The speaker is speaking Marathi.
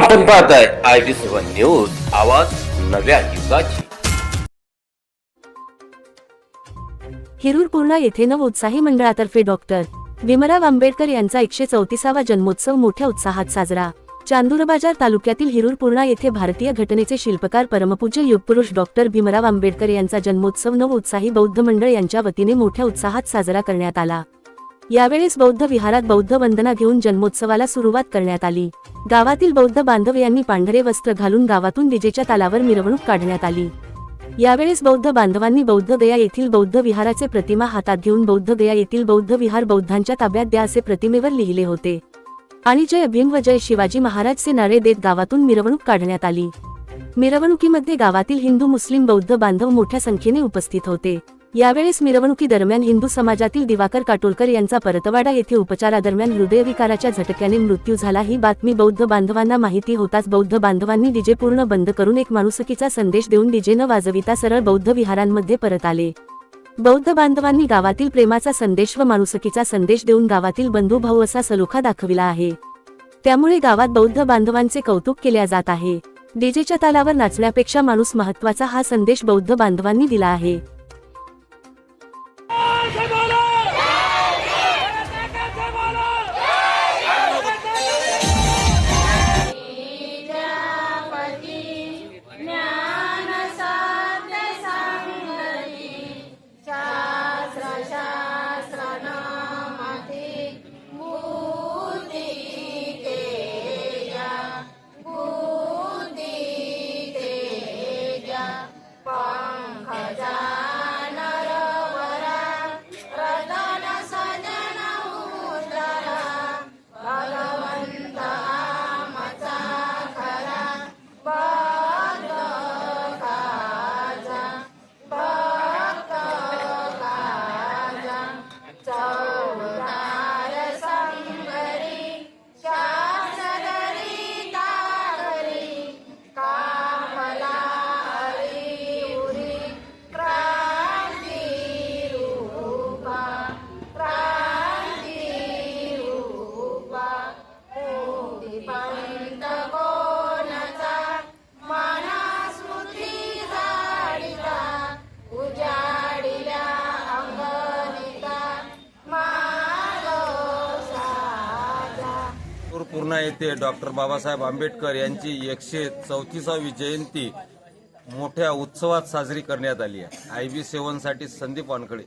आपण पाहताय आय बी सेवन न्यूज आवाज नव्या युगाची. हिरूर पूर्णा येथे नव उत्साही मंडळातर्फे डॉक्टर भीमराव आंबेडकर यांचा एकशे चौतीसावा जन्मोत्सव मोठ्या उत्साहात साजरा. चांदूरबाजार तालुक्यातील हिरूर पूर्णा येथे भारतीय घटनेचे शिल्पकार परमपूज्य युगपुरुष डॉक्टर भीमराव आंबेडकर यांचा जन्मोत्सव नव उत्साही बौद्ध मंडळ यांच्या वतीने मोठ्या उत्साहात साजरा करण्यात आला. यावेळेस बौद्ध विहारात बौद्ध वंदना घेऊन जन्मोत्सवाला सुरुवात करण्यात आली. गावातील बौद्ध बांधव यांनी पांढरे वस्त्र घालून गावातून डीजेच्या तालावर मिरवणूक काढण्यात आली. यावेळेस बौद्ध बांधवांनी बौद्ध गया येथील बौद्ध विहाराचे प्रतिमा हातात घेऊन बौद्ध गया येथील बौद्ध विहार बौद्धांच्या ताब्यात द्या असे प्रतिमेवर लिहिले होते. आणि जय भीम व जय शिवाजी महाराजचे नारे देत गावातून मिरवणूक काढण्यात आली. मिरवणुकीमध्ये गावातील हिंदू मुस्लिम बौद्ध बांधव मोठ्या संख्येने उपस्थित होते. यावेळेस मिरवणुकीदरम्यान हिंदू समाजातील दिवाकर काटोलकर यांचा परतवाडा येथे उपचारादरम्यान हृदयविकाराच्या झटक्याने मृत्यू झाला. ही बातमी बौद्ध बांधवांना माहिती होताच बौद्ध बांधवांनी डीजे पूर्ण बंद करून एक माणुसकीचा संदेश देऊन डीजे न वाजविता सरळ बौद्ध विहारांमध्ये परत आले. बौद्ध बांधवांनी गावातील प्रेमाचा संदेश व माणुसकीचा संदेश देऊन गावातील बंधुभाऊ असा सलोखा दाखविला आहे. त्यामुळे गावात बौद्ध बांधवांचे कौतुक केल्या जात आहे. डीजेच्या तालावर नाचण्यापेक्षा माणूस महत्त्वाचा हा संदेश बौद्ध बांधवांनी दिला आहे. अन्नपूर्णा पूर्णा येथे डॉक्टर बाबासाहेब आंबेडकर यांची एकशे चौतीसावी जयंती मोठ्या उत्सवात साजरी करण्यात आली आहे. आय बी सेवनसाठी संदीप वानखडे.